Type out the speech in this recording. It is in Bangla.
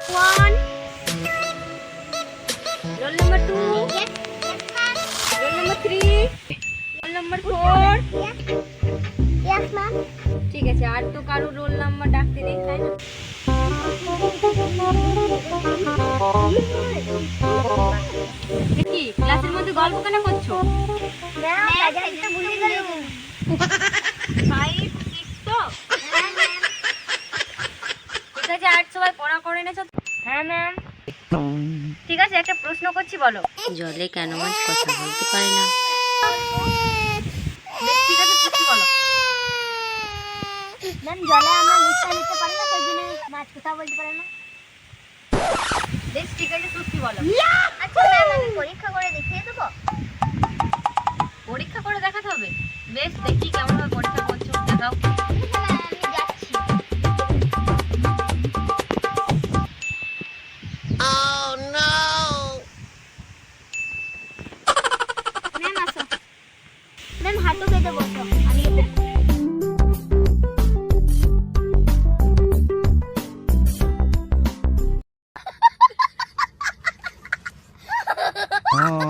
One. Roll number two. Yes, Roll number three. Roll number four. Yes, ma'am. ঠিক আছে আর তো কারও রোল নাম্বার ডাকতে নেই তাই না কি ক্লাসের মধ্যে গল্প কেন করছ ঠিক আছে একটা প্রশ্ন করছি বলো। জলে কেন মাছ কথা বলতে পারে না? ঠিক আছে প্রশ্ন বলো। ম্যাম, জলে আমরা নিতে পারি না, সেই জন্য মাছ কথা বলতে পারে না। বেশ ঠিক আছে সত্যি বলো। আচ্ছা, ম্যাম, আমি পরীক্ষা করে দেখিয়ে দেবো? পরীক্ষা করে দেখাতে হবে? বেশ দেখি কেমন ভাবে ম্যাম, হাঁটু পেতে বসো। আমি Oh.